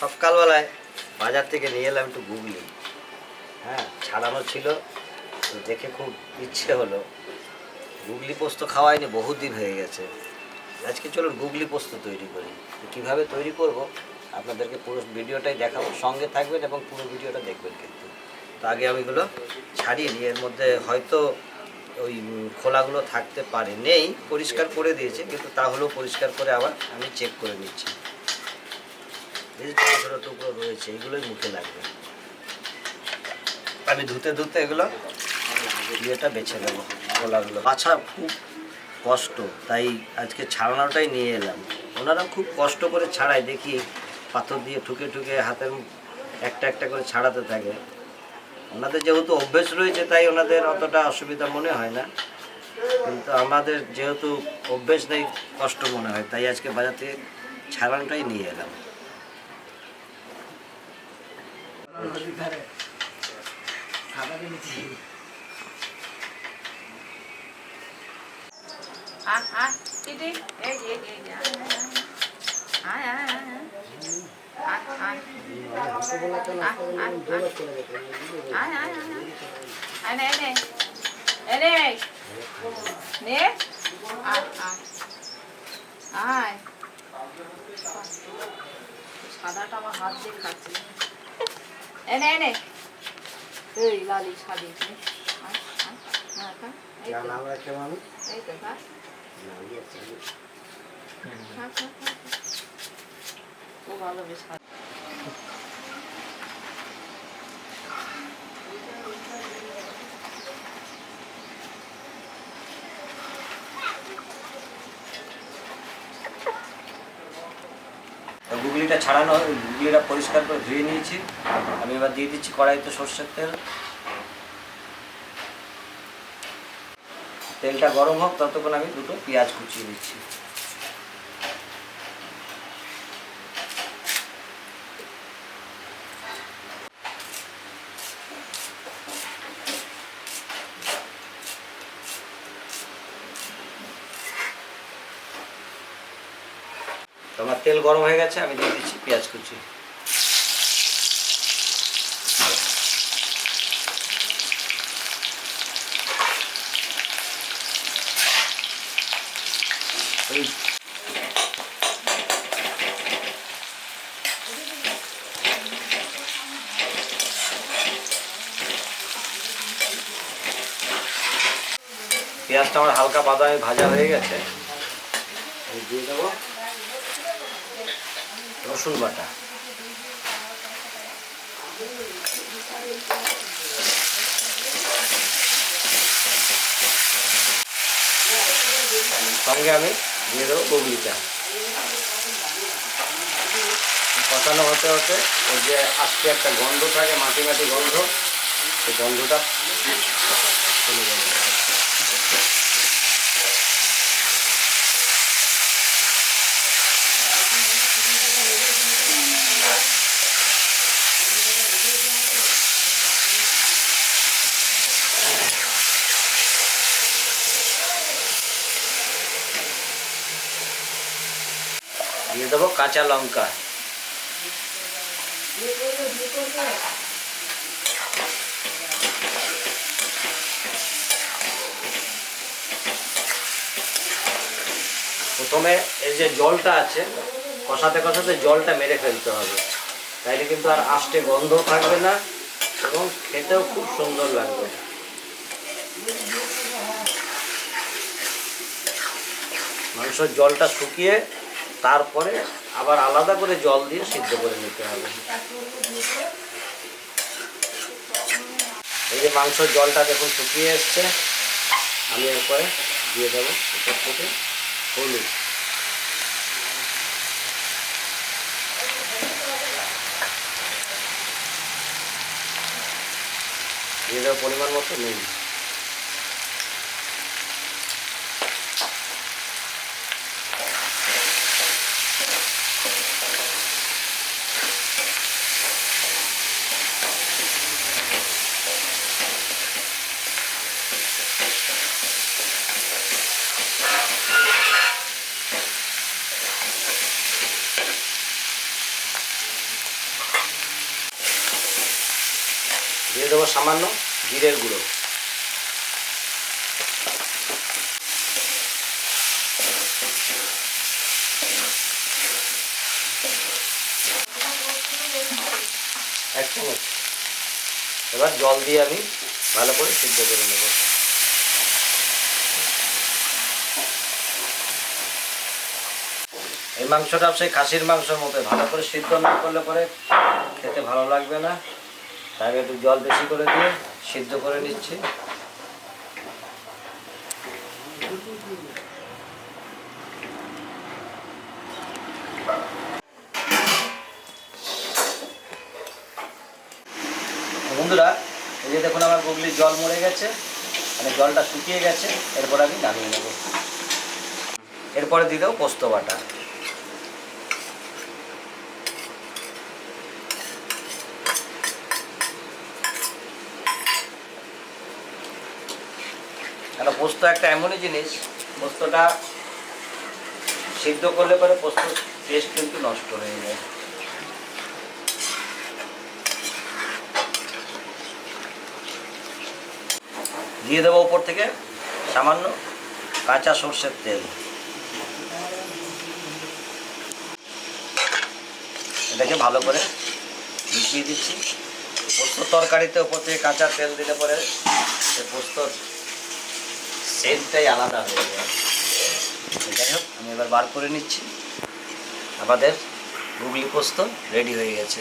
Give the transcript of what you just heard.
সকালবেলায় বাজার থেকে নিয়ে এলাম একটু গুগলি হ্যাঁ ছাড়ানো ছিল, তো দেখে খুব ইচ্ছে হলো। গুগলি পোস্ত খাওয়াইনি, বহুদিন হয়ে গেছে। আজকে চলুন গুগলি পোস্ত তৈরি করি। কীভাবে তৈরি করব, আপনাদেরকে পুরো ভিডিওটাই দেখাবো। সঙ্গে থাকবেন এবং পুরো ভিডিওটা দেখবেন কিন্তু। তো আগে আমি এগুলো ছাড়িয়ে নিই। এর মধ্যে হয়তো ওই খোলাগুলো থাকতে পারে। নেই, পরিষ্কার করে দিয়েছে, কিন্তু তাহলেও পরিষ্কার করে আবার আমি চেক করে নিচ্ছি। যে ছোটো টুকরো রয়েছে, এগুলোই মুখে লাগবে। আমি ধুতে ধুতে এগুলো ইয়েটা বেছে নেব কলাগুলো বাছা খুব কষ্ট, তাই আজকে ছাড়ানোটাই নিয়ে এলাম। ওনারা খুব কষ্ট করে ছাড়ায়, দেখি পাথর দিয়ে ঠুকে ঠুকে হাতের একটা একটা করে ছাড়াতে থাকে। ওনাদের যেহেতু অভ্যেস রয়েছে, তাই ওনাদের অতটা অসুবিধা মনে হয় না। কিন্তু আমাদের যেহেতু অভ্যেস নেই, কষ্ট মনে হয়, তাই আজকে বাজার থেকে ছাড়ানোটাই নিয়ে এলাম। নে। আয় আয়। আয়। সাদাটা আমার হাত দিয়ে খাচ্ছে এনে এনে এই লালি সাদে ও ভালো বেশ গুগলিটা ছাড়ানো, গুগলিটা পরিষ্কার করে ধুয়ে নিয়েছি। আমি এবার দিয়ে দিচ্ছি কড়াইতে সর্ষের তেল। তেলটা গরম হোক, ততক্ষণ আমি দুটো পেঁয়াজ কুচিয়ে নিচ্ছি। তো আমার তেল গরম হয়ে গেছে, আমি দিয়ে দিচ্ছি পেঁয়াজ কুচি। পেঁয়াজটা আমার হালকা বাদামি ভাজা হয়ে গেছে। দিয়ে দেবো। রসুন বাটা। সঙ্গে আমি দিয়ে দেবো বগলিটা। কষানো হতে হতে ওই যে আজকে একটা গন্ধ থাকে, মাটি মাটি গন্ধ, সেই গন্ধটা চলে যাবে। দিয়ে দেবো কাঁচা লঙ্কা। প্রথমে এই যে জলটা আছে, কষাতে কষাতে জলটা মেরে ফেলতে হবে। তাইলে কিন্তু আর আষ্টে গন্ধ থাকবে না এবং খেতেও খুব সুন্দর লাগবে। মাংসের জলটা শুকিয়ে তারপরে আবার আলাদা করে জল দিয়ে সিদ্ধ করে নিতে হবে। এই যে মাংসের জলটা দেখুন শুকিয়ে এসছে, আমি এরপরে দিয়ে দেবো উপর থেকে হলুদ। দিয়ে দেবো পরিমাণ মতো নুন। দেবো সামান্য জিরের গুঁড়ো। এক চামচ। এবার জল দিয়ে আমি ভালো করে সিদ্ধ করে নেব। এই মাংসটা সেই খাসির মাংসের মতো ভালো করে সিদ্ধ না করলে পরে খেতে ভালো লাগবে না। আমি একটু জল বেশি করে দিয়ে সিদ্ধ করে নিচ্ছি। বন্ধুরা, এই যে দেখুন আমার গুগলির জল মরে গেছে মানে জলটা শুকিয়ে গেছে, এরপর আমি নামিয়ে নেব। এরপরে দিয়ে দেবো পোস্ত বাটা। কেন পোস্ত একটা এমনই জিনিস, পোস্তটা সিদ্ধ করলে পরে পোস্ত টেস্ট কিন্তু নষ্ট হয়ে যায়। দিয়ে দেবো উপর থেকে সামান্য কাঁচা সর্ষের তেল। এটাকে ভালো করে মিশিয়ে দিচ্ছি। পোস্ত তরকারিতে উপর থেকে কাঁচা তেল দিলে পরে সে পোস্তর সেন্টটাই আলাদা হয়ে যায় যাই হোক, আমি এবার বার করে নিচ্ছি। আমাদের গুগলি পোস্ত রেডি হয়ে গেছে।